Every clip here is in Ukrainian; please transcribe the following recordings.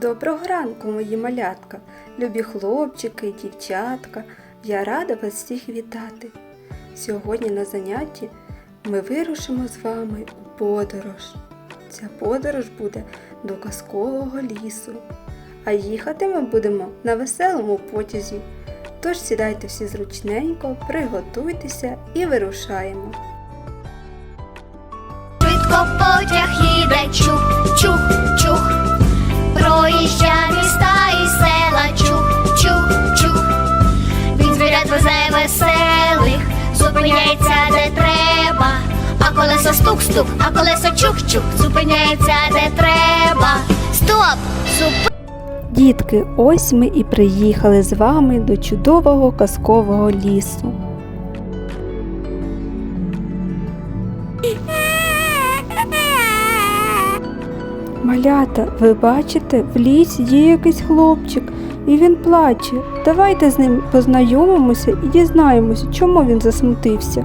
Доброго ранку, мої малятка, любі хлопчики, дівчатка. Я рада вас всіх вітати. Сьогодні на занятті ми вирушимо з вами у подорож. Ця подорож буде до казкового лісу. А їхати ми будемо на веселому потязі. Тож сідайте всі зручненько, приготуйтеся і вирушаємо. Швидко потяг їде чух, чух, чух. Міста і села чух, чух, чух. Він звірят везе веселих, зупиняється де треба. А колесо стук-стук, а колесо чух-чух, зупиняється де треба. Стоп! Зуп... Дітки, ось ми і приїхали з вами до чудового казкового лісу. Малята, ви бачите, в лісі є якийсь хлопчик, і він плаче. Давайте з ним познайомимося і дізнаємося, чому він засмутився.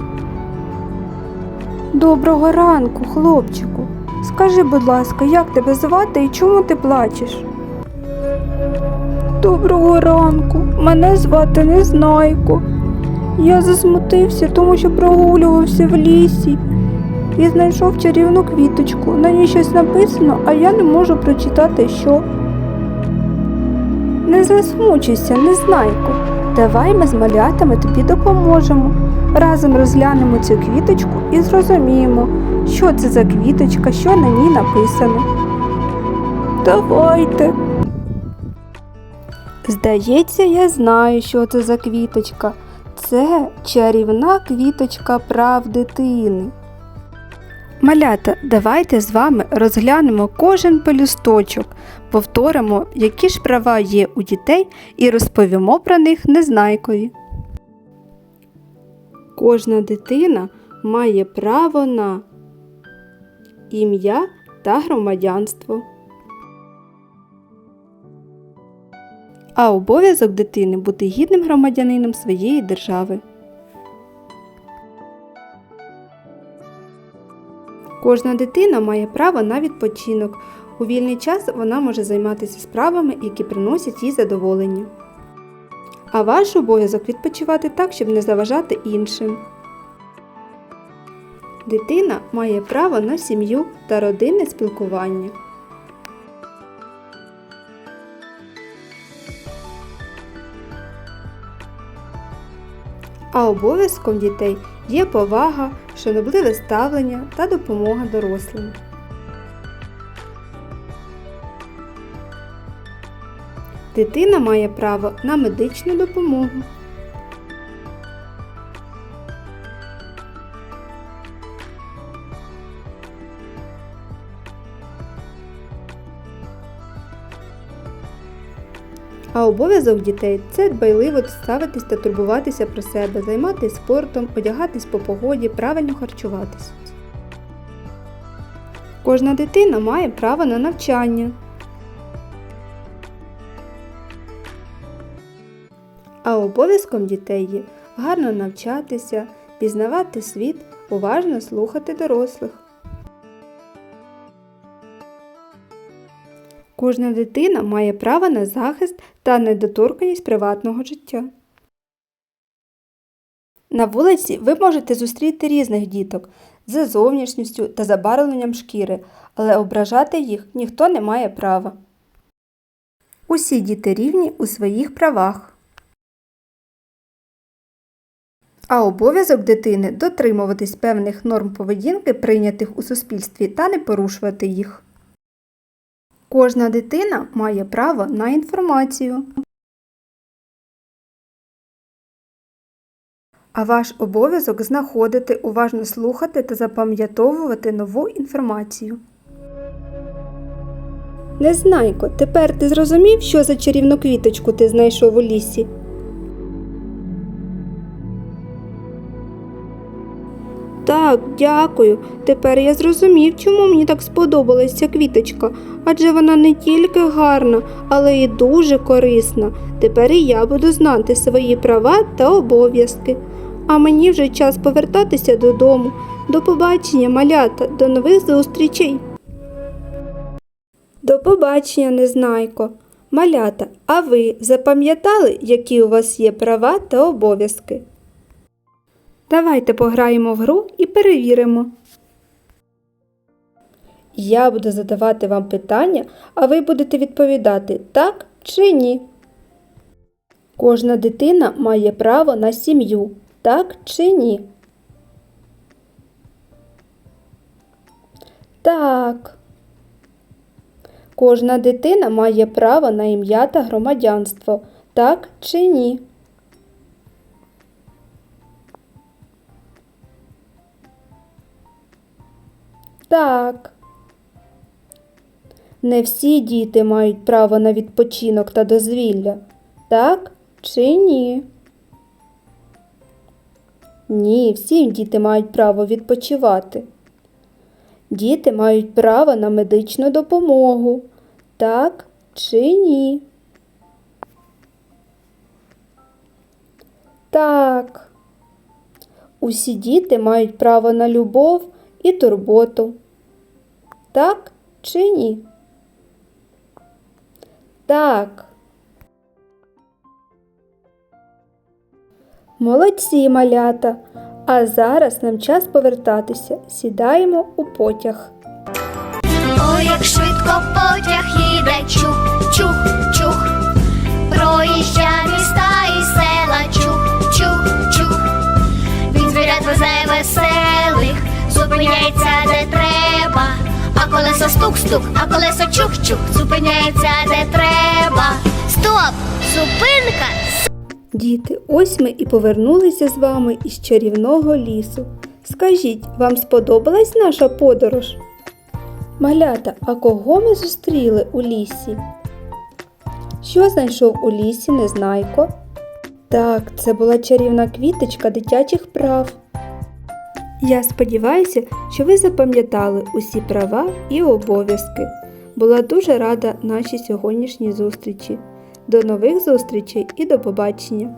Доброго ранку, хлопчику. Скажи, будь ласка, як тебе звати і чому ти плачеш? Доброго ранку, мене звати Незнайко. Я засмутився, тому що прогулювався в лісі і знайшов чарівну квіточку. На ній щось написано, а я не можу прочитати що. Не засмучуйся, Незнайко. Давай ми з малятами тобі допоможемо. Разом розглянемо цю квіточку і зрозуміємо, що це за квіточка, що на ній написано. Давайте. Здається, я знаю, що це за квіточка. Це чарівна квіточка прав дитини. Малята, давайте з вами розглянемо кожен пелюсточок, повторимо, які ж права є у дітей, і розповімо про них незнайкові. Кожна дитина має право на ім'я та громадянство. а обов'язок дитини бути гідним громадянином своєї держави. Кожна дитина має право на відпочинок. У вільний час вона може займатися справами, які приносять їй задоволення. А ваш обов'язок відпочивати так, щоб не заважати іншим. Дитина має право на сім'ю та родинне спілкування. А обов'язком дітей є повага, шанобливе ставлення та допомога дорослим. Дитина має право на медичну допомогу. А обов'язок дітей це дбайливо ставитись та турбуватися про себе, займатися спортом, одягатись по погоді, правильно харчуватись. Кожна дитина має право на навчання. А обов'язком дітей є гарно навчатися, пізнавати світ, уважно слухати дорослих. Кожна дитина має право на захист та недоторканість приватного життя. На вулиці ви можете зустріти різних діток з зовнішністю та забарвленням шкіри, але ображати їх ніхто не має права. Усі діти рівні у своїх правах. А обов'язок дитини дотримуватись певних норм поведінки, прийнятих у суспільстві, та не порушувати їх. Кожна дитина має право на інформацію. А ваш обов'язок знаходити, уважно слухати та запам'ятовувати нову інформацію. Незнайко, тепер ти зрозумів, що за чарівну квіточку ти знайшов у лісі? Так, дякую. Тепер я зрозумів, чому мені так сподобалась ця квіточка, адже вона не тільки гарна, але й дуже корисна. Тепер і я буду знати свої права та обов'язки. А мені вже час повертатися додому. До побачення, малята, до нових зустрічей! До побачення, незнайко. Малята, а ви запам'ятали, які у вас є права та обов'язки? Давайте пограємо в гру і перевіримо. Я буду задавати вам питання, а ви будете відповідати так чи ні. Кожна дитина має право на сім'ю, так чи ні? Так. Кожна дитина має право на ім'я та громадянство, так чи ні? Так. Не всі діти мають право на відпочинок та дозвілля, так чи ні? Ні, всі діти мають право відпочивати. Діти мають право на медичну допомогу. Так чи ні? Так. Усі діти мають право на любов і турботу. Так чи ні? Так. Молодці малята. А зараз нам час повертатися. Сідаємо у потяг. Ой, як швидко потяг їде, чух, чух, чух. Проїжджа міста і села, чух, чух, чух. Він звірят везе веселих, зупиняється. А колесо стук-стук, а колесо чух-чух, зупиняється де треба. Стоп! Зупинка! Діти, ось ми і повернулися з вами із чарівного лісу. Скажіть, вам сподобалась наша подорож? Малята, а кого ми зустріли у лісі? Що знайшов у лісі Незнайко? Так, це була чарівна квіточка дитячих прав. Я сподіваюся, що ви запам'ятали усі права і обов'язки. Була дуже рада нашій сьогоднішній зустрічі. До нових зустрічей і до побачення!